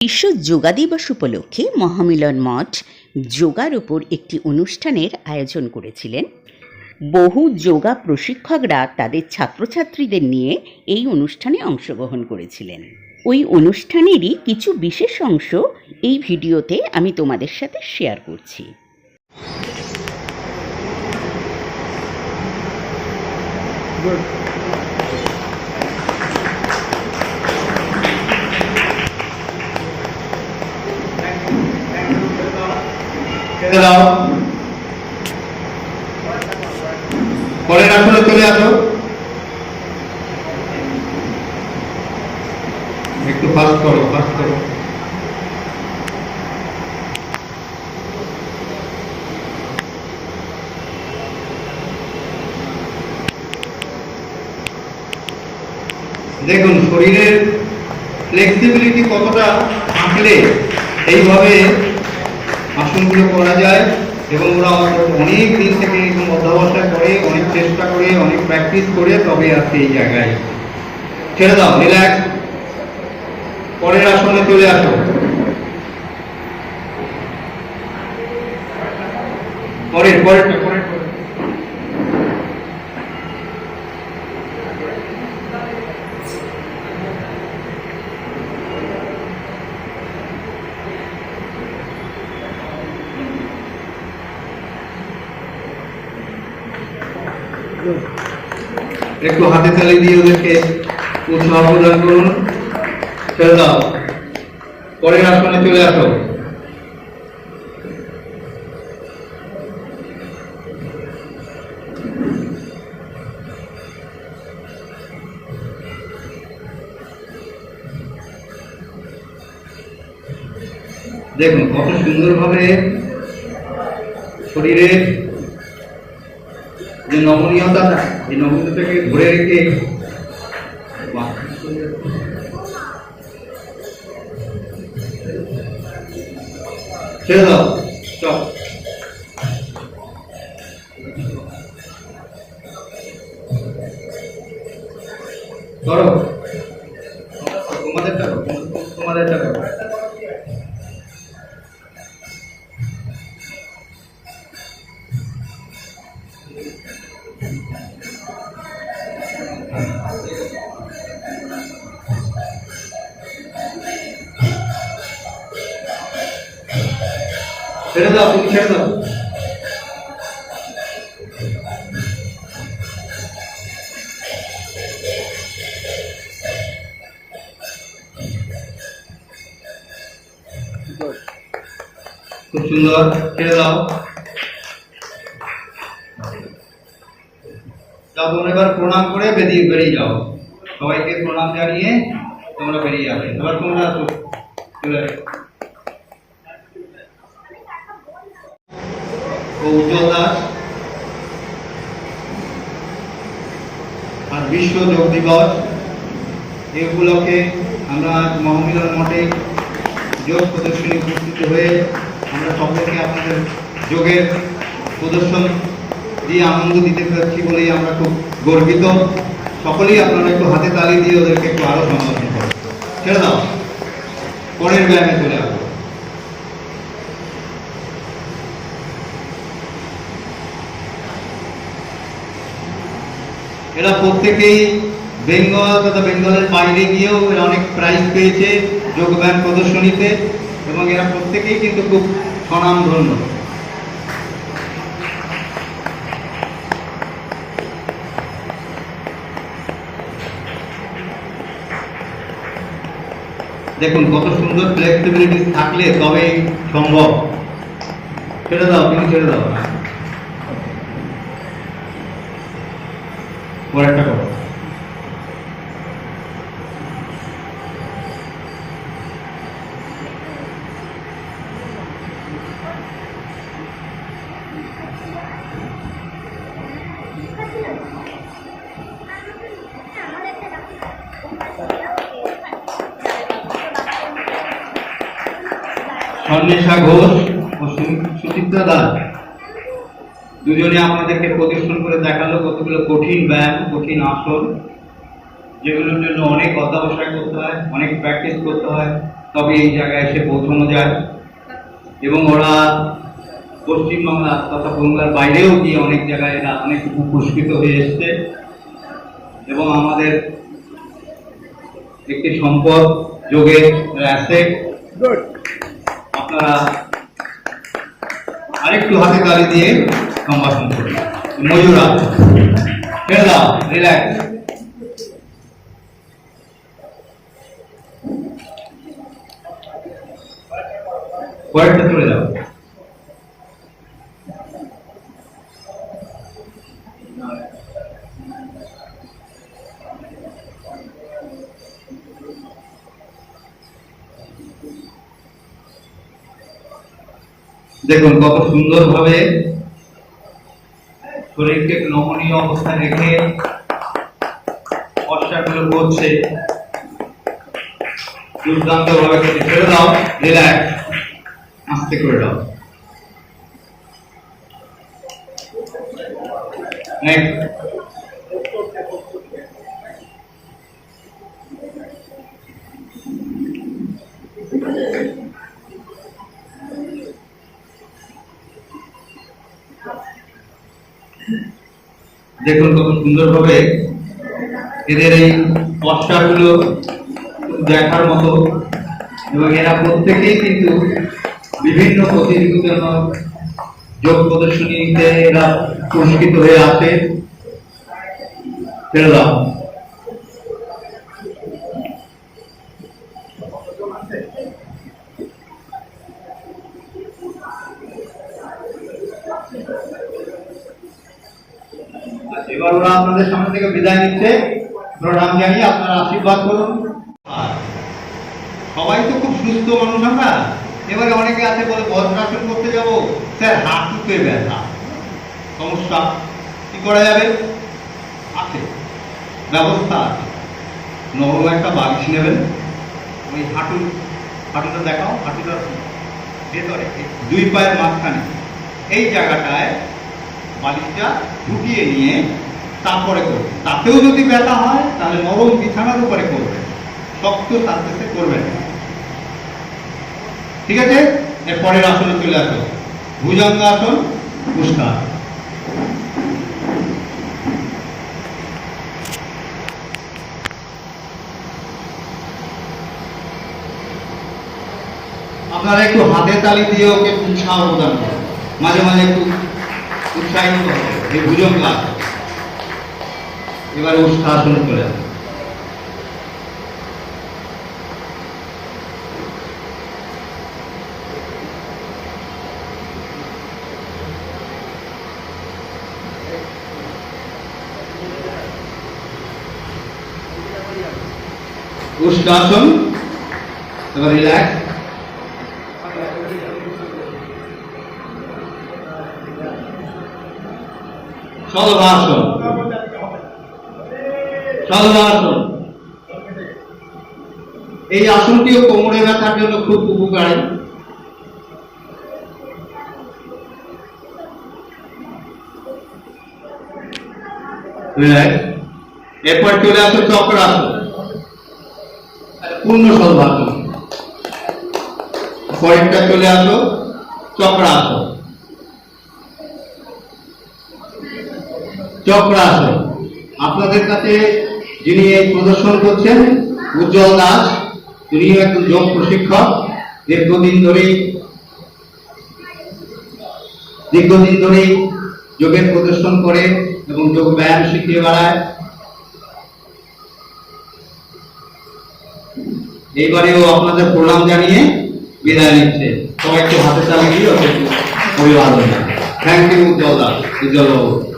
বিশ্ব যোগা দিবস উপলক্ষে মহামিলন মঠ যোগার উপর একটি অনুষ্ঠানের আয়োজন করেছিলেন। বহু যোগা প্রশিক্ষকরা তাদের ছাত্রছাত্রীদের নিয়ে এই অনুষ্ঠানে অংশগ্রহণ করেছিলেন। ওই অনুষ্ঠানেরই কিছু বিশেষ অংশ এই ভিডিওতে আমি তোমাদের সাথে শেয়ার করছি। ছেড়ে দাও পরের আসলে চলে আসো। একটু ফাস্ট করো ফাস্ট করো। দেখুন, শরীরের ফ্লেক্সিবিলিটি কতটা থাকলে এইভাবে আসনগুলো করা যায় এবং ওরা অনেক দিন থেকে এরকম অধ্যাবসায় করে, অনেক চেষ্টা করে, অনেক প্র্যাকটিস করে তবে আসছে এই জায়গায় ছেড়ে দাও রিল্যাক্স পরের আসনে চলে আসো। পরের, পরেরটা পরের পরের। একটু হাতে তালি দিয়ে ওদেরকে উৎসাহ প্রদান করুন। ছেড়ে দাও। পরের আসনে চলে আসো। দেখুন, কত সুন্দরভাবে শরীরের যে নমনীয়তাটা এই নমনীয়তাকে ধরে রেখে। ছেড়ে দাও করো ছেড়ে দাও তুমি ছেড়ে দাও খুব সুন্দর ছেড়ে দাও যাও তোমরা এবার প্রণাম করে বেরিয়ে বেরিয়ে যাও। সবাইকে প্রণাম জানিয়ে তোমরা বেরিয়ে যাবে। এবার তোমরা আসো। চলে ও উজ্জ্বল আর বিশ্ব যোগ দিবস এই উপলক্ষে আমরা আজ মহামিলন মঠে যোগ প্রদর্শনী উপস্থিত হয়ে আমরা সকলকে আপনাদের যোগের প্রদর্শন দিয়ে আনন্দ দিতে পারছি বলেই আমরা খুব গর্বিত। সকলেই আপনারা একটু হাতে তালি দিয়ে ওদেরকে একটু আরও সম্বোধন করুন। ছেড়ে দাও। পরের ব্যায়ামে চলে আসো এরা প্রত্যেকেই বেঙ্গল তথা বেঙ্গলের বাইরে গিয়েও এরা অনেক প্রাইজ পেয়েছে যোগব্যায়াম প্রদর্শনীতে, এবং এরা প্রত্যেকেই কিন্তু খুব স্বনামধন্য। দেখুন, কত সুন্দর ফ্লেক্সিবিলিটি থাকলে তবেই সম্ভব। ছেড়ে দাও, তুমি ছেড়ে দাও। পরেরটা করো। স্বর্ণেশা ঘোষ ও সুচিত্রা দাস। দুজনে আপনাদেরকে প্রদর্শন করে দেখাল কতগুলো কঠিন ব্যায়াম, কঠিন আসন, যেগুলোর জন্য অনেক অধ্যাবসায় করতে হয়, অনেক প্র্যাকটিস করতে হয়। তবে এই জায়গায় এসে পৌঁছানো যায়। এবং ওরা পশ্চিমবাংলা তথা বাংলার বাইরেও গিয়ে অনেক জায়গায় এরা অনেক পুরস্কৃত হয়ে এসছে। এবং আমাদের একটি সম্পদ যোগের অ্যাসেট আপনারা আরেকটু হাতে তালি দিয়ে সম্ভাষণ করুন ময়ূরা ছেড়ে দাও রিল্যাক্স পরেরটা চলে যাও দেখুন কত সুন্দরভাবে শরীরকে নমনীয় অবস্থায় রেখে পশ্চাগুলো করছে দুর্দান্ত ভাবে ছেড়ে দাও রিল্যাক্স আস্তে করে দাও। নেক্সট দেখুন কত সুন্দরভাবে এদের এই পশ্চাগুলো দেখার মতো। এবং এরা প্রত্যেকেই কিন্তু বিভিন্ন প্রতিযোগিতামূলক যোগ প্রদর্শনীতে এরা পুরস্কৃত হয়ে আসে। আচ্ছা, এবার ওরা আপনাদের সামনে থেকে বিদায় নিচ্ছে। প্রণাম জানিয়ে আপনারা আশীর্বাদ করুন। সবাই তো খুব সুস্থ মানুষ আমরা। এবারে অনেকে আছে বলে, বজ্রাসন করতে যাব। স্যার হাঁটুতে ব্যথা। সমস্যা। কি করা যাবে? আছে। ব্যবস্থা আছে। নরম একটা বালিশ নেবেন। ওই হাঁটু হাঁটুটা দেখাও। হাঁটুটা ভেতরে দুই পায়ের মাঝখানে। এই জায়গাটায় বালিশটা ঢুকিয়ে নিয়ে তারপরে করবে। তাতেও যদি ব্যথা হয়, তাহলে নরম বিছানার উপরে করবেন শক্ত সারফেসে করবেন। ঠিক আছে? এর পরের আসনে চলে আসো। ভুজঙ্গ আসন উষ্ণা আপনারা একটু হাতে তালি দিয়ে ওকে উৎসাহ প্রদান করুন। মাঝে মাঝে একটু উৎসাহিত এই আসন এবার আসনে চলে আসো উষ্ণাসন এবার রিল্যাক্স সদভাসন সদভাসন এই আসনটিও কোমরে ব্যথার জন্য খুব উপকারী। এরপর চলে আসো চক্রাসন। পূর্ণ সদভাসন পরেরটা চলে আসো চক্রাসন। চক্রাসন আপনাদের কাছে যিনি এই প্রদর্শন করছেন, উজ্জ্বল দাস তিনি একজন যোগ প্রশিক্ষক। দীর্ঘদিন ধরেই দীর্ঘদিন ধরেই যোগের প্রদর্শন করে এবং যোগ ব্যায়াম শিখিয়ে বেড়ায়। এইবারেও আপনাদের প্রণাম জানিয়ে বিদায় নিচ্ছে। সবাই একটু হাতে তালি দিয়ে অভিবাদন thank you Ujjwal Das Ujjwal Babu